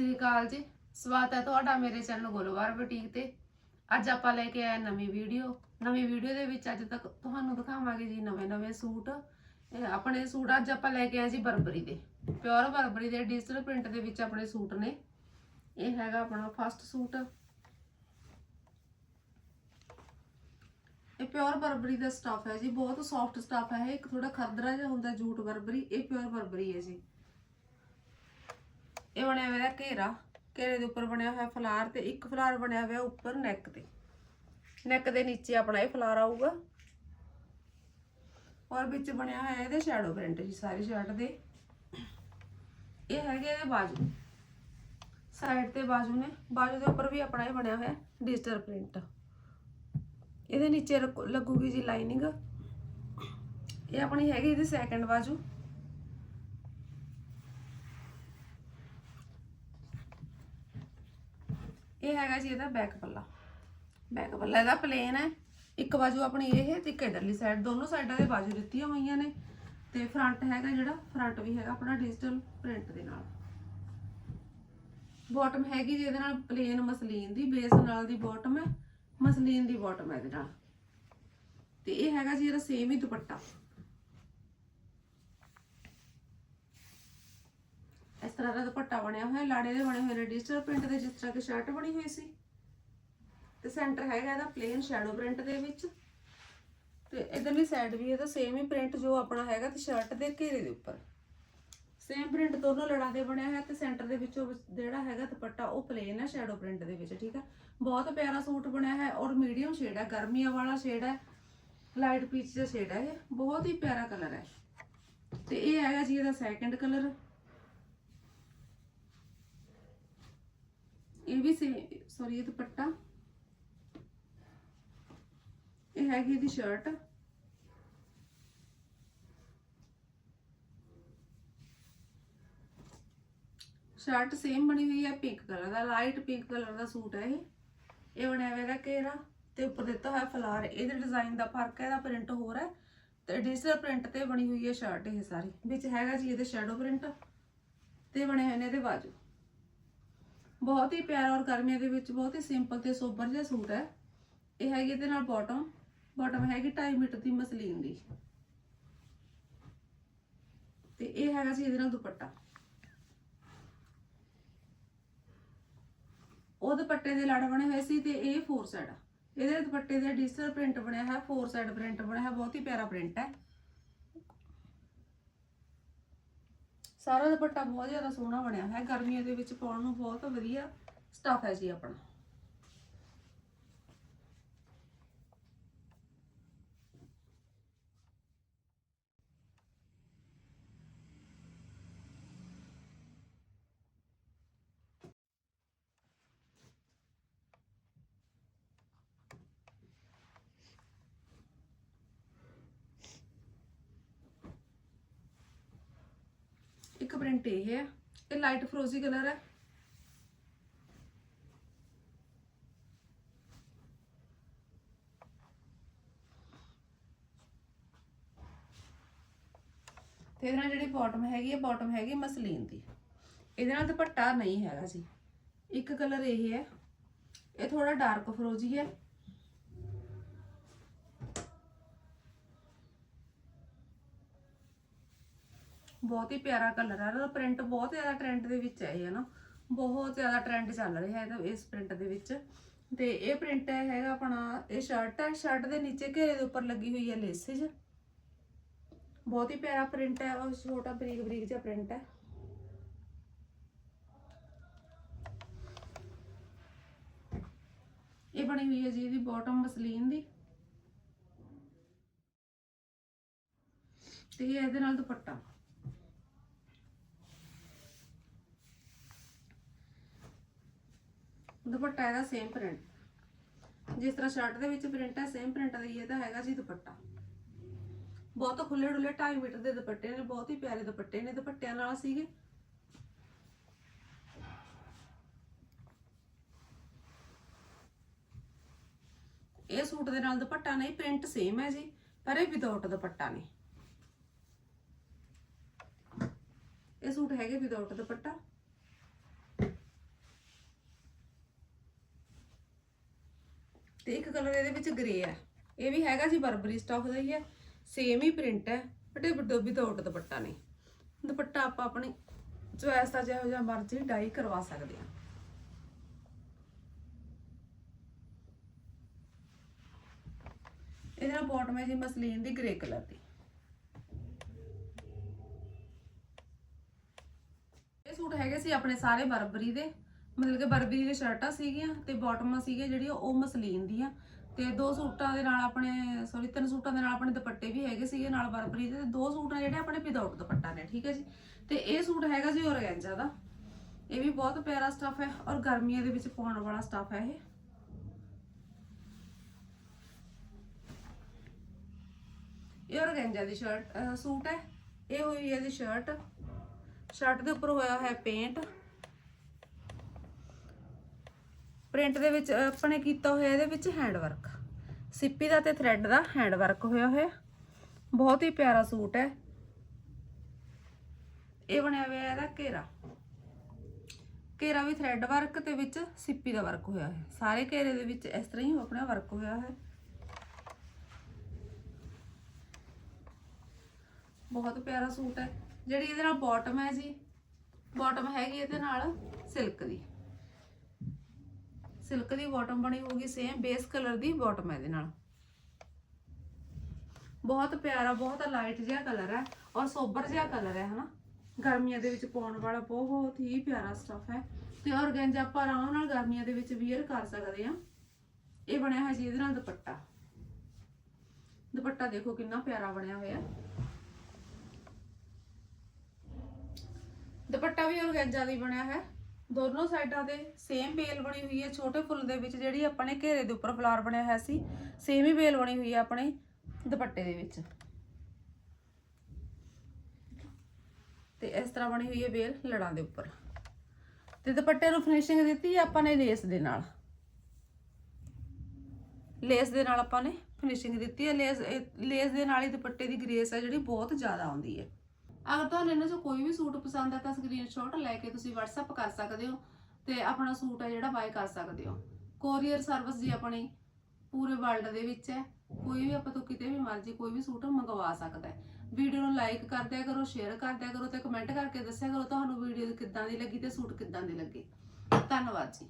ਸ੍ਰੀ ਅਕਾਲ ਜੀ। ਸਵਾਗਤ ਹੈ ਤੁਹਾਡਾ ਮੇਰੇ ਚੈਨਲ ਗੋਲਵਾਰ ਬੁਟੀਕ ਤੇ। ਅੱਜ ਆਪਾਂ ਲੈ ਕੇ ਆਏ ਨਵੀਂ ਵੀਡੀਓ। ਨਵੀਂ ਵੀਡੀਓ ਦੇ ਵਿੱਚ ਅੱਜ ਤੱਕ ਤੁਹਾਨੂੰ ਦਿਖਾਵਾਂਗੇ ਜੀ ਨਵੇਂ ਨਵੇਂ ਸੂਟ। ਇਹ ਆਪਣੇ ਸੂਟ ਅੱਜ ਆਪਾਂ ਲੈ ਕੇ ਆਏ ਜੀ ਬਰਬਰੀ ਦੇ। ਪਿਓਰ ਬਰਬਰੀ ਦੇ ਡਿਜੀਟਲ ਪ੍ਰਿੰਟ ਦੇ ਵਿੱਚ ਆਪਣੇ ਸੂਟ ਨੇ। ਇਹ ਹੈਗਾ ਆਪਣਾ ਫਸਟ ਸੂਟ। ਇਹ ਪਿਓਰ ਬਰਬਰੀ ਦਾ ਸਟਫ ਹੈ ਜੀ। ਬਹੁਤ ਸੌਫਟ ਸਟਫ ਹੈ। ਇੱਕ ਥੋੜਾ ਖਰਦਰਾ ਜਿਹਾ ਹੁੰਦਾ ਜੂਟ ਬਰਬਰੀ। ਇਹ ਪਿਓਰ ਬਰਬਰੀ ਹੈ ਜੀ। ਇਹ ਬਣਿਆ ਹੋਇਆ ਘੇਰਾ, ਘੇਰੇ ਦੇ ਉੱਪਰ ਬਣਿਆ ਹੋਇਆ ਫਲਾਰ ਤੇ ਇੱਕ ਫਲਾਰ ਬਣਿਆ ਹੋਇਆ ਉੱਪਰ ਨੈਕ ਤੇ। ਨੈਕ ਦੇ ਨੀਚੇ ਆਪਣਾ ਇਹ ਫਲਾਰ ਆਊਗਾ। ਔਰ ਵਿੱਚ ਬਣਿਆ ਹੋਇਆ ਇਹਦੇ ਸ਼ੈਡੋ ਪ੍ਰਿੰਟ ਜੀ, ਸਾਰੀ ਸ਼ਰਟ ਦੇ। ਇਹ ਹੈਗੇ ਇਹਦੇ ਬਾਜੂ। ਸਾਈਡ ਤੇ ਬਾਜੂ ਨੇ, ਬਾਜੂ ਦੇ ਉੱਪਰ ਵੀ ਆਪਣਾ ਇਹ ਬਣਿਆ ਹੋਇਆ ਡਿਜੀਟਲ ਪ੍ਰਿੰਟ ਇਹਦੇ ਨੀਚੇ ਰੱਖੋ- ਲੱਗੂਗੀ ਜੀ ਲਾਈਨਿੰਗ ਇਹ ਆਪਣੀ ਹੈਗੀ ਇਹਦੀ ਸੈਕੰਡ ਬਾਜੂ। ਇਹ ਹੈਗਾ ਜੀ ਇਹਦਾ ਬੈਕ ਪੱਲਾ। ਬੈਕ ਪੱਲਾ ਇਹਦਾ ਪਲੇਨ ਹੈ। ਇੱਕ ਬਾਜੂ ਆਪਣੀ ਇਹ ਤੇ ਇੱਕ ਇਧਰਲੀ ਸਾਈਡ ਦੋਨੋਂ ਸਾਈਡਾਂ ਦੇ ਬਾਜੂ ਦਿੱਤੀਆਂ ਹੋਈਆਂ ਨੇ। ਤੇ ਫਰੰਟ ਹੈਗਾ ਜਿਹੜਾ ਫਰੰਟ ਵੀ ਹੈਗਾ ਆਪਣਾ ਡਿਜੀਟਲ ਪ੍ਰਿੰਟ ਦੇ ਨਾਲ। ਬਾਟਮ ਹੈਗੀ ਜੀ ਇਹਦੇ ਨਾਲ ਪਲੇਨ ਮਸਲੀਨ ਦੀ ਬੇਸ ਨਾਲ ਦੀ ਬਾਟਮ ਹੈ, ਮਸਲੀਨ ਦੀ ਬਾਟਮ ਹੈ ਇਹਦੇ ਨਾਲ। ਤੇ ਇਹ ਹੈਗਾ ਜੀ ਇਹਦਾ ਸੇਮ ਹੀ ਦੁਪੱਟਾ। ਤਰ੍ਹਾਂ ਦਾ ਦੁਪੱਟਾ ਬਣਿਆ ਹੋਇਆ, ਲਾੜੇ ਦੇ ਬਣੇ ਹੋਏ ਨੇ ਡਿਜੀਟਲ ਪ੍ਰਿੰਟ ਦੇ, ਜਿਸ ਤਰ੍ਹਾਂ ਕਿ ਸ਼ਰਟ ਬਣੀ ਹੋਈ ਸੀ। ਤੇ ਸੈਂਟਰ ਹੈਗਾ ਇਹਦਾ ਪਲੇਨ ਸ਼ੈਡੋ ਪ੍ਰਿੰਟ ਦੇ ਵਿੱਚ। ਤੇ ਇਧਰਲੀ ਸਾਈਡ ਵੀ ਇਹਦਾ ਸੇਮ ਹੀ ਪ੍ਰਿੰਟ ਜੋ ਆਪਣਾ ਹੈਗਾ, ਤੇ ਸ਼ਰਟ ਦੇ ਘੇਰੇ ਦੇ ਉੱਪਰ। ਸੇਮ ਪ੍ਰਿੰਟ ਦੋਨੋਂ ਲੜਾਂ ਦੇ ਬਣਿਆ ਹੈ ਤੇ ਸੈਂਟਰ ਦੇ ਵਿੱਚੋਂ ਜਿਹੜਾ ਹੈਗਾ ਦੁਪੱਟਾ, ਉਹ ਪਲੇਨ ਹੈ ਸ਼ੈਡੋ ਪ੍ਰਿੰਟ ਦੇ ਵਿੱਚ, ਠੀਕ ਹੈ ਬਹੁਤ ਪਿਆਰਾ ਸੂਟ ਬਣਿਆ ਹੈ ਔਰ ਮੀਡੀਅਮ ਸ਼ੇਡ ਹੈ, ਗਰਮੀਆਂ ਵਾਲਾ ਸ਼ੇਡ ਹੈ ਲਾਈਟ ਪੀਚ ਦਾ ਸ਼ੇਡ ਹੈ ਇਹ। ਬਹੁਤ ਹੀ ਪਿਆਰਾ ਕਲਰ ਹੈ। ਤੇ ਇਹ ਹੈਗਾ ਜੀ ਇਹਦਾ ਸੈਕੰਡ ਕਲਰ ਇਹ ਵੀ ਸੌਰੀ ਇਹ ਦੁਪੱਟਾ। ਇਹ ਹੈਗੀ ਇਹਦੀ ਸ਼ਰਟ ਸ਼ਰਟ ਸੇਮ ਬਣੀ ਹੋਈ ਹੈ ਪਿੰਕ ਕਲਰ ਦਾ ਲਾਈਟ ਪਿੰਕ ਕਲਰ ਦਾ ਸੂਟ ਹੈ ਇਹ। ਇਹ ਬਣਿਆ ਹੋਇਆ ਇਹਦਾ ਘੇਰਾ ਤੇ ਉੱਪਰ ਦਿੱਤਾ ਹੋਇਆ ਫਲਾਰ। ਇਹਦੇ ਡਿਜ਼ਾਈਨ ਦਾ ਫ਼ਰਕ ਹੈ, ਇਹਦਾ ਪ੍ਰਿੰਟ ਹੋਰ ਹੈ। ਤੇ ਡਿਜੀਟਲ ਪ੍ਰਿੰਟ ਤੇ ਬਣੀ ਹੋਈ ਹੈ ਸ਼ਰਟ ਇਹ ਸਾਰੀ। ਵਿੱਚ ਹੈਗਾ ਜੀ ਇਹਦੇ ਸ਼ੈਡੋ ਪ੍ਰਿੰਟ ਤੇ ਬਣੇ ਹੋਏ ਨੇ ਇਹਦੇ ਬਾਜੂ। ਬਹੁਤ ਹੀ ਪਿਆਰਾ ਔਰ ਗਰਮੀਆਂ ਦੇ ਵਿੱਚ ਬਹੁਤ ਹੀ ਸਿੰਪਲ ਤੇ ਸੋਬਰ ਜਿਹਾ ਸੂਟ ਹੈ। ਇਹ ਹੈਗੀ ਇਹਦੇ ਨਾਲ ਬਾਟਮ ਬਾਟਮ ਹੈਗੀ 2.5 ਮੀਟਰ ਦੀ ਮਸਲੀਨ ਦੀ। ਤੇ ਇਹ ਹੈਗਾ ਸੀ ਇਹਦੇ ਨਾਲ ਦੁਪੱਟਾ। ਉਹ ਦੁਪੱਟੇ ਦੇ ਲੜ ਬਣੇ ਹੋਏ ਸੀ ਤੇ ਇਹ ਫੋਰ ਸਾਈਡ ਇਹਦੇ ਦੁਪੱਟੇ ਦੇ ਡਿਜੀਟਲ ਪ੍ਰਿੰਟ ਬਣਿਆ ਹੈ ਫੋਰ ਸਾਈਡ ਪ੍ਰਿੰਟ ਬਣਿਆ ਹੈ, ਬਹੁਤ ਹੀ ਪਿਆਰਾ ਪ੍ਰਿੰਟ ਹੈ। ਸਾਰਾ ਦੁਪੱਟਾ ਬਹੁਤ ਜ਼ਿਆਦਾ ਸੋਹਣਾ ਬਣਿਆ ਹੈ, ਗਰਮੀਆਂ ਦੇ ਵਿੱਚ ਪਾਉਣ ਨੂੰ ਬਹੁਤ ਵਧੀਆ ਸਟਫ ਹੈ ਜੀ ਆਪਣਾ ਇੱਕ ਪ੍ਰਿੰਟ ਇਹ ਹੈ। ਇਹ ਲਾਈਟ ਫਰੋਜ਼ੀ ਕਲਰ ਹੈ। ਤੇ ਇਹਦੇ ਨਾਲ ਜਿਹੜੀ ਬਾਟਮ ਹੈਗੀ ਹੈ ਬਾਟਮ ਹੈਗੀ ਮਸਲੀਨ ਦੀ। ਇਹਦੇ ਨਾਲ ਦੁਪੱਟਾ ਨਹੀਂ ਹੈਗਾ ਜੀ। ਇੱਕ ਕਲਰ ਇਹ ਹੈ। ਇਹ ਥੋੜਾ ਡਾਰਕ ਫਰੋਜ਼ੀ ਹੈ। ਬਹੁਤ ਹੀ ਪਿਆਰਾ ਕਲਰ ਹੈ ਇਹਦਾ ਪ੍ਰਿੰਟ ਬਹੁਤ ਜ਼ਿਆਦਾ ਟ੍ਰੈਂਡ ਦੇ ਵਿੱਚ ਹੈ ਇਹ ਨਾ ਬਹੁਤ ਜ਼ਿਆਦਾ ਟ੍ਰੈਂਡ ਚੱਲ ਰਿਹਾ ਹੈ ਇਸ ਪ੍ਰਿੰਟ ਦੇ ਵਿੱਚ। ਤੇ ਇਹ ਪ੍ਰਿੰਟ ਹੈਗਾ ਆਪਣਾ, ਇਹ ਸ਼ਰਟ ਹੈ ਸ਼ਰਟ ਦੇ ਨੀਚੇ ਘੇਰੇ ਦੇ ਉੱਪਰ ਲੱਗੀ ਹੋਈ ਹੈ ਲੇਸਿਜ ਬਹੁਤ ਹੀ ਪਿਆਰਾ ਪ੍ਰਿੰਟ ਹੈ ਉਹ ਛੋਟਾ ਬਰੀਕ ਬਰੀਕ ਜਿਹਾ ਪ੍ਰਿੰਟ ਹੈ ਇਹ ਬਣੀ ਹੋਈ ਹੈ ਜੀ ਇਹਦੀ ਬਾਟਮ ਮਸਲੀਨ ਦੀ। ਤੇ ਇਹਦੇ ਨਾਲ ਦੁਪੱਟਾ। ਦੁਪੱਟਾ ਇਹਦਾ ਸੇਮ ਪ੍ਰਿੰਟ ਜਿਸ ਤਰ੍ਹਾਂ ਸ਼ਰਟ ਦੇ ਵਿੱਚ ਪ੍ਰਿੰਟ ਹੈ ਸੇਮ ਪ੍ਰਿੰਟ ਦਾ ਹੀ ਇਹਦਾ ਹੈਗਾ ਜੀ ਦੁਪੱਟਾ। ਬਹੁਤ ਖੁੱਲੇ ਡੁੱਲੇ 2.5 ਮੀਟਰ ਦੇ ਦੁਪੱਟੇ ਨੇ, ਬਹੁਤ ਹੀ ਪਿਆਰੇ ਦੁਪੱਟੇ ਨੇ ਦੁਪੱਟਿਆਂ ਨਾਲ ਸੀਗੇ। ਇਹ ਸੂਟ ਦੇ ਨਾਲ ਦੁਪੱਟਾ ਨਹੀਂ ਪ੍ਰਿੰਟ ਸੇਮ ਹੈ ਜੀ, ਪਰ ਇਹ ਵਿਦਆਊਟ ਦੁਪੱਟਾ ਨਹੀਂ ਇਹ ਸੂਟ ਹੈਗੇ ਵਿਦਆਊਟ ਦੁਪੱਟਾ। ਤੇ ਇੱਕ ਕਲਰ ਇਹਦੇ ਵਿੱਚ ਗ੍ਰੇ ਹੈ। ਇਹ ਵੀ ਹੈਗਾ ਜੀ ਬਰਬਰੀ ਸਟਾਫ ਦਾ ਹੀ ਹੈ। ਸੇਮ ਹੀ ਪ੍ਰਿੰਟ ਹੈ ਬਟ ਇਹ ਵੱਡੋ ਵਿਦਆਊਟ ਦੁਪੱਟਾ ਨਹੀਂ। ਦੁਪੱਟਾ ਆਪਾਂ ਆਪਣੀ ਚੋਇਸ ਦਾ ਜਿਹੋ ਜਿਹਾ ਮਰਜ਼ੀ ਡਾਈ ਕਰਵਾ ਸਕਦੇ ਹਾਂ। ਇਹਦੇ ਨਾਲ ਬੋਟਮ ਹੈ ਜੀ ਮਸਲੀਨ ਦੀ ਗ੍ਰੇ ਕਲਰ ਦੀ। ਇਹ ਸੂਟ ਹੈਗੇ ਸੀ ਆਪਣੇ ਸਾਰੇ ਬਰਬਰੀ ਦੇ। ਮਤਲਬ ਕਿ ਬਰਬਰੀ ਦੀਆਂ ਸ਼ਰਟਾਂ ਸੀਗੀਆਂ ਤੇ ਬਾਟਮਾਂ ਸੀਗੇ ਜਿਹੜੀਆਂ ਉਹ ਮਸਲੀਨ ਦੀਆਂ ਤੇ ਦੋ ਸੂਟਾਂ ਦੇ ਨਾਲ ਆਪਣੇ ਸੌਰੀ ਤਿੰਨ ਸੂਟਾਂ ਦੇ ਨਾਲ ਆਪਣੇ ਦੁਪੱਟੇ ਵੀ ਹੈਗੇ ਸੀਗੇ, ਨਾਲ ਬਰਬਰੀ ਦੇ ਤੇ ਦੋ ਸੂਟ ਨੇ ਜਿਹੜੇ ਆਪਣੇ ਵਿਦਆਊਟ ਦੁਪੱਟਾ ਨੇ, ਠੀਕ ਹੈ ਜੀ? ਤੇ ਇਹ ਸੂਟ ਹੈਗਾ ਜੀ ਔਰਗੈਂਜਾ ਦਾ। ਇਹ ਵੀ ਬਹੁਤ ਪਿਆਰਾ ਸਟਫ ਹੈ ਔਰ ਗਰਮੀਆਂ ਦੇ ਵਿੱਚ ਪਾਉਣ ਵਾਲਾ ਸਟਫ ਹੈ ਇਹ। ਇਹ ਔਰਗੈਂਜਾ ਦੀ ਸ਼ਰਟ ਸੂਟ ਹੈ। ਇਹ ਹੋਈ ਹੈ ਇਹਦੀ ਸ਼ਰਟ ਸ਼ਰਟ ਦੇ ਉੱਪਰ ਹੋਇਆ ਹੈ ਪੇਂਟ ਪ੍ਰਿੰਟ ਦੇ ਵਿੱਚ ਆਪਾਂ ਨੇ ਕੀਤਾ ਹੋਇਆ ਇਹਦੇ ਵਿੱਚ ਹੈਂਡ ਵਰਕ ਸਿੱਪੀ ਦਾ ਤੇ ਥ੍ਰੈਡ ਦਾ ਹੈਂਡ ਵਰਕ ਹੋਇਆ ਹੋਇਆ। ਬਹੁਤ ਹੀ ਪਿਆਰਾ ਸੂਟ ਹੈ। ਇਹ ਬਣਿਆ ਹੋਇਆ ਇਹਦਾ ਘੇਰਾ। ਘੇਰਾ ਵੀ ਥ੍ਰੈਡ ਵਰਕ ਤੇ ਵਿੱਚ ਸਿੱਪੀ ਦਾ ਵਰਕ ਹੋਇਆ ਹੈ ਸਾਰੇ ਘੇਰੇ ਦੇ ਵਿੱਚ ਇਸ ਤਰ੍ਹਾਂ ਹੀ ਆਪਣਾ ਵਰਕ ਹੋਇਆ ਹੈ ਬਹੁਤ ਪਿਆਰਾ ਸੂਟ ਹੈ। ਜਿਹੜੀ ਇਹਦੇ ਨਾਲ ਬਾਟਮ ਹੈ ਜੀ ਬਾਟਮ ਹੈਗੀ ਇਹਦੇ ਨਾਲ ਸਿਲਕ ਦੀ। ਸਿਲਕ ਦੀ ਬਾਟਮ ਬਣੀ ਹੋਊਗੀ ਸੇਮ ਬੇਸ ਕਲਰ ਦੀ ਬਾਟਮ ਹੈ ਇਹਦੇ ਨਾਲ। ਬਹੁਤ ਪਿਆਰਾ, ਬਹੁਤ ਲਾਈਟ ਜਿਹਾ ਕਲਰ ਹੈ ਔਰ ਸੋਬਰ ਜਿਹਾ ਕਲਰ ਹੈ, ਹਨਾ? ਗਰਮੀਆਂ ਦੇ ਵਿੱਚ ਪਾਉਣ ਵਾਲਾ ਬਹੁਤ ਹੀ ਪਿਆਰਾ ਸਟਫ ਹੈ। ਤੇ ਔਰਗੈਂਜਾ ਆਪਾਂ ਆਰਾਮ ਨਾਲ ਗਰਮੀਆਂ ਦੇ ਵਿੱਚ ਵੀਅਰ ਕਰ ਸਕਦੇ ਆ ਇਹ ਬਣਿਆ ਹੈ ਜੀ ਇਹਦੇ ਨਾਲ ਦੁਪੱਟਾ। ਦੁਪੱਟਾ ਦੇਖੋ ਕਿੰਨਾ ਪਿਆਰਾ ਬਣਿਆ ਹੋਇਆ। ਦੁਪੱਟਾ ਵੀ ਔਰਗੈਂਜਾ ਦੀ ਬਣਿਆ ਹੈ। ਦੋਨੋਂ ਸਾਈਡਾਂ ਤੇ ਸੇਮ ਬੇਲ ਬਣੀ ਹੋਈ ਹੈ, ਛੋਟੇ ਫੁੱਲ ਦੇ ਵਿੱਚ ਜਿਹੜੀ ਆਪਣੇ ਘੇਰੇ ਦੇ ਉੱਪਰ ਫਲਾਰ ਬਣਿਆ ਹੋਇਆ ਸੀ ਸੇਮ ਹੀ ਬੇਲ ਬਣੀ ਹੋਈ ਹੈ ਆਪਣੇ ਦੁਪੱਟੇ ਦੇ ਵਿੱਚ। ਤੇ ਇਸ ਤਰ੍ਹਾਂ ਬਣੀ ਹੋਈ ਹੈ ਬੇਲ ਲੜਾਂ ਦੇ ਉੱਪਰ। ਤੇ ਦੁਪੱਟੇ ਨੂੰ ਫਿਨਿਸ਼ਿੰਗ ਦਿੱਤੀ ਹੈ ਆਪਾਂ ਨੇ ਲੇਸ ਦੇ ਨਾਲ। ਲੇਸ ਦੇ ਨਾਲ ਆਪਾਂ ਨੇ ਫਿਨਿਸ਼ਿੰਗ ਦਿੱਤੀ ਹੈ। ਲੇਸ ਲੇਸ ਦੇ ਨਾਲ ਹੀ ਦੁਪੱਟੇ ਦੀ ਗ੍ਰੇਸ ਹੈ, ਜਿਹੜੀ ਬਹੁਤ ਜ਼ਿਆਦਾ ਆਉਂਦੀ ਹੈ। ਅਗਰ ਤੁਹਾਨੂੰ ਇਹਨਾਂ ਚੋਂ ਕੋਈ ਵੀ ਸੂਟ ਪਸੰਦ ਹੈ ਤਾਂ ਸਕਰੀਨਸ਼ਾਟ ਲੈ ਕੇ ਤੁਸੀਂ WhatsApp ਕਰ ਸਕਦੇ ਹੋ ਤੇ ਆਪਣਾ ਸੂਟ ਹੈ ਜਿਹੜਾ ਬਾਏ ਕਰ ਸਕਦੇ ਹੋ। ਕੋਰੀਅਰ ਸਰਵਿਸ ਜੀ ਆਪਣੀ ਪੂਰੇ ਵਰਲਡ ਦੇ ਵਿੱਚ ਹੈ। ਕੋਈ ਵੀ ਆਪਾਂ ਤੋਂ ਕਿਤੇ ਵੀ ਮਰਜ਼ੀ ਕੋਈ ਵੀ ਸੂਟ ਮੰਗਵਾ ਸਕਦਾ ਹੈ। ਵੀਡੀਓ ਨੂੰ ਲਾਈਕ ਕਰ ਦਿਆ ਕਰੋ ਸ਼ੇਅਰ ਕਰ ਦਿਆ ਕਰੋ ਤੇ ਕਮੈਂਟ ਕਰਕੇ ਦੱਸਿਆ ਕਰੋ ਤੁਹਾਨੂੰ ਵੀਡੀਓ ਕਿੱਦਾਂ ਦੀ ਲੱਗੀ ਤੇ ਸੂਟ ਕਿੱਦਾਂ ਦੀ ਲੱਗੇ। ਧੰਨਵਾਦ ਜੀ।